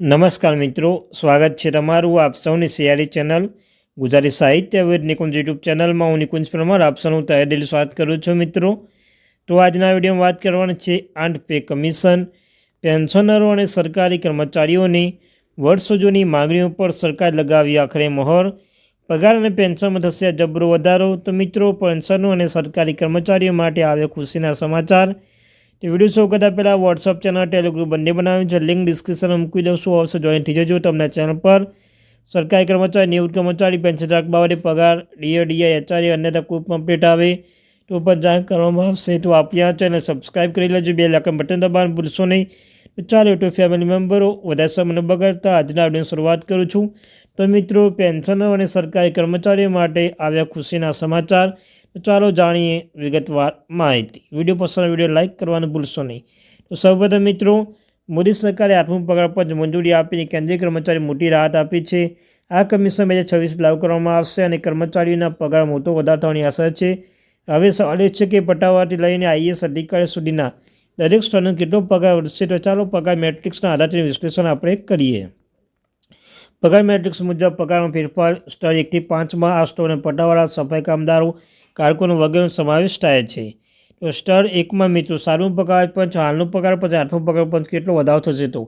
નમસ્કાર મિત્રો, સ્વાગત છે તમારું આપ સૌની સિયારી ચેનલ ગુજરાતી સાહિત્ય વિદ નિકુંજ યુટ્યુબ ચેનલમાં. હું નિકુંજ પરમાર, આપ સૌનું તહે દિલ સ્વાગત કરું છું મિત્રો. તો આજના વિડીયોમાં વાત કરવાની છે આઠ પે કમિશન, પેન્શનરો અને સરકારી કર્મચારીઓની વર્ષો જૂની માંગણીઓ પર સરકાર લગાવી આખરે મહોર. પગાર અને પેન્શનમાં થશે જબરો વધારો. તો મિત્રો, પેન્શનો અને સરકારી કર્મચારીઓ માટે આવે ખુશીના સમાચાર. તે વીડિયો શો કરતાં પહેલાં વોટ્સઅપ ચેનલ ટેલિગ્રુપ બંને બનાવ્યું છે. લિંક ડિસ્ક્રિપ્શનમાં મૂકી દઉં શું આવશે જોઈન થઈ જજો તમને ચેનલ પર. સરકારી કર્મચારી, નિવૃત્ત કર્મચારી પેન્શન રાખ બાબતે પગાર ડીએ ડીએ એચઆરએ અન્યતા કોઈ કમ્પ્લીટ આવે. તો પણ જાણ કરવામાં આવશે. તો આપ્યા છે ચેનલ સબસ્ક્રાઈબ કરી લેજો. બે લાખ બટન દબાણ ભૂલશો નહીં. ચાલો તો ફેમિલી મેમ્બરો વધારે સમય બગાડતા આજના વિડીયોની શરૂઆત કરું છું. તો મિત્રો પેન્શનરો અને સરકારી કર્મચારીઓ માટે આવ્યા ખુશીના સમાચાર. ચાલો જાણીએ વિગતવાર માહિતી. વીડિયો પસંદ વીડિયો લાઇક કરવાનું ભૂલશો નહીં. તો સૌપ્રથમ મિત્રો, મોદી સરકારે આઠમું પગાર પંચ મંજૂરી આપીને કેન્દ્રીય કર્મચારી મોટી રાહત આપી છે. આ કમિશન બે હજાર છવ્વીસ લાગુ કરવામાં આવશે અને કર્મચારીઓના પગાર મોટો વધારો થવાની આશા છે. હવે સવાલ એ છે કે પટાવાથી લઈને આઈએસ અધિકારી સુધીના દરેક સ્તરનો કેટલો પગાર વધશે? તો ચાલો પગાર મેટ્રિક્સના આધારે વિશ્લેષણ આપણે કરીએ. પગાર મેટ્રિક્સ મુજબ પગારમાં ફેરફાર સ્તર એકથી પાંચમાં આ સ્ટોરને પટાવાળા સફાઈ કામદારો, કારકુનો વગેરેનો સમાવેશ થાય છે. તો સ્તર એકમાં મિત્રો સારું પગાર પંચ, હાલનો પગાર પંચ, આઠમો પગાર પંચ કેટલો વધારો થશે તો?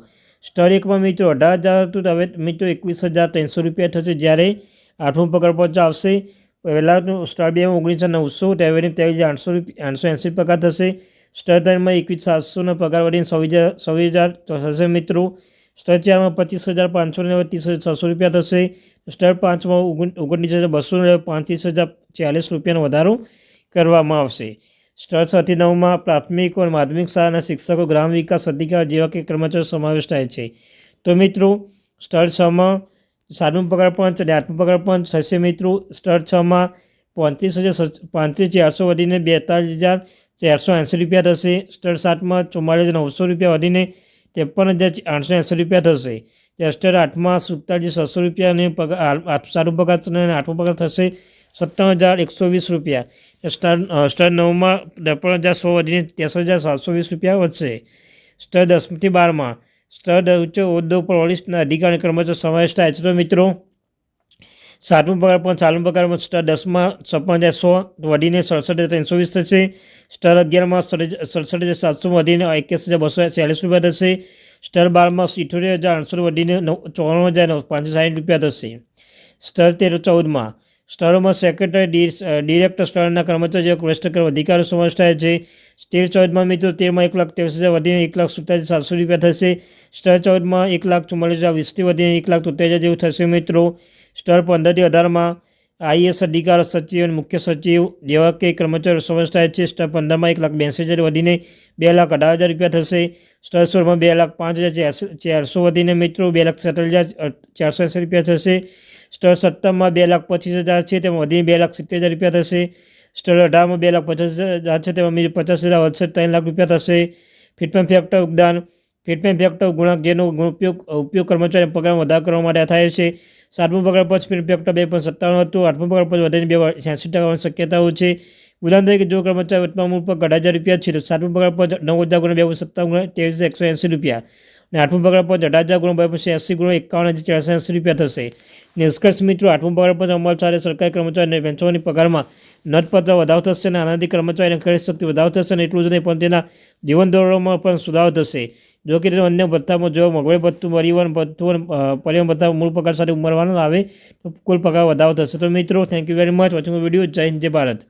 સ્તર એકમાં મિત્રો અઢાર હજાર હતું હવે મિત્રો એકવીસ હજાર ત્રણસો રૂપિયા થશે જ્યારે આઠમું પગાર પંચ આવશે. પહેલાંનું સ્ટાર બેમાં ઓગણીસ નવસો તેવીને ત્રેવીસ આઠસો રૂપિયા, આઠસો એંસી પગાર થશે. સ્તર ત્રણમાં એકવીસ સાતસોના પગાર વધીને છવ્વીસ હજાર છવ્વીસ હજાર થશે મિત્રો. સ્તર ચારમાં પચીસ હજાર પાંચસો ને ત્રીસ છસો રૂપિયા થશે. સ્તર પાંચમાં ઓગણ ઓગણત્રીસ હજાર બસો પાંત્રીસ હજાર ચાલીસ રૂપિયાનો વધારો કરવામાં આવશે. સ્તર છથી નવમાં પ્રાથમિક અને માધ્યમિક શાળાના શિક્ષકો ગ્રામ વિકાસ અધિકારી જેવા કે કર્મચારીઓ સમાવેશ થાય છે. તો મિત્રો સ્તર છમાં સાતમું પગાર પંચ અને આઠમું પગાર પંચ થશે મિત્રો. સ્તર છમાં પાંત્રીસ હજાર પાંત્રીસ ચારસો વધીને બેતાલીસ હજાર ચારસો એંસી રૂપિયા થશે. સ્તર સાતમાં ચુમ્માલીસ હજાર નવસો રૂપિયા વધીને ત્રેપન હજાર આઠસો એંસી રૂપિયા થશે, જે સ્તર આઠમાં સુડતાલીસ છસો રૂપિયા અને પગાર સારું પગાર અને આઠમો પગાર થશે સત્તાવન હજાર એકસો વીસ રૂપિયા. સ્ટાર સ્ટાર નવમાં ત્રેપન હજાર સો વધીને ત્રેસો હજાર સાતસો વીસ રૂપિયા વધશે. સ્ટાર દસથી બારમાં સ્ટાર ઉચ્ચ હોદ્દો પર વરિષ્ઠના અધિકારી કર્મચારી સમાવેશ થાય મિત્રો સાતમું પગાર પણ ચાલુ પગારમાં સ્ટાર દસમાં છપ્પન હજાર સો, વધીને સડસઠ હજાર ત્રણસો વીસ થશે. સ્ટાર અગિયારમાં સડસઠ હજાર સાતસો વધીને એક્યાસી હજાર બસો ચાલીસ રૂપિયા થશે. સ્ટાર બારમાં સિત્તોતેર હજાર આઠસો વધીને નવ ચોરાણું હજાર પાંચસો સાઠ રૂપિયા થશે. સ્ટાર તેર ચૌદમાં. સ્તરોમાં સેક્રેટરી ડિરેક્ટર સ્તરના કર્મચારીઓ વરિષ્ઠ અધિકારો સમાવેશ થાય છે. તેર ચૌદમાં મિત્રો, તેરમાં એક લાખ ત્રેવીસ હજાર વધીને એક લાખ સુડતાલીસ સાતસો રૂપિયા થશે. સ્ટાર ચૌદમાં એક લાખ ચુમ્માલીસ હજાર વીસથી વધીને એક લાખ તોતેર હજાર જેવું થશે મિત્રો. સ્ટાર પંદરથી અઢારમાં આઈએસ અધિકાર સચિવ અને મુખ્ય સચિવ જેવા કે કર્મચારીઓ થાય છે. સ્ટાર પંદરમાં એક લાખ બેંસી હજાર વધીને બે લાખ અઢાર હજાર રૂપિયા થશે. સ્ટાર સોળમાં બે લાખ પાંચ હજાર ચારસો વધીને મિત્રો બે લાખ સત્તર હજાર ચારસો એંસી રૂપિયા થશે. સ્ટાર સત્તરમાં બે લાખ પચીસ હજાર છે તેમાં વધીને બે લાખ સિત્તેર હજાર રૂપિયા થશે. સ્ટાર અઢારમાં બે લાખ પચાસ હજાર છે તેમાં પચાસ હજાર વધશે, ત્રણ લાખ રૂપિયા થશે. ફિટમેન્ટ ફેક્ટર યોગદાન ફિટમેન્ટ ફેક્ટર ગુણાંક જેનો ઉપયોગ ઉપયોગ કર્મચારી પગાર વધારો કરવા માટે થાય છે. સાતમું પગાર પંચ ફિટમેન્ટ ફેક્ટર બે પોઈન્ટ સત્તાણું હતું. આઠમું પગાર પંચ વધીને બે છ્યાસી ટકાની શક્યતાઓ છે. ઉદાહરણ તરીકે જો કર્મચારી વર્તમાન મૂળ પર અઢાર હજાર રૂપિયા છે તો સાતમું પગાર પર નવ હજાર ગુણ્યા બે સત્તાવન ગુણ્યા ત્રેવીસ એકસો એંસી રૂપિયા અને આઠમું પગાર પર અઢાર હજાર ગુણ્યા બે પછી એંસી ગુણ્યા એકાવન હજાર ચારસો એંસી રૂપિયા થશે નિષ્કર્ષ મિત્રો આઠમું પગાર પર અમલ સાથે સરકારી કર્મચારીને પેન્શનની પગારમાં નોંધપાત્ર વધારો થશે અને આનાથી કર્મચારીની ખરીદ શક્તિ વધારો થશે અને એટલું જ નહીં પણ તેના જીવન ધોરણોમાં પણ સુધારો થશે જો કે અન્ય ભથ્થામાં જો મોંઘવારી ભથ્થું પરિવહન ભથ્થું પરિવહન ભથ્થા મૂળ પગાર સાથે ઉમરવાનો આવે તો કુલ પગાર વધારો થશે તો મિત્રો thank you very much watching video Jai Hind જય ભારત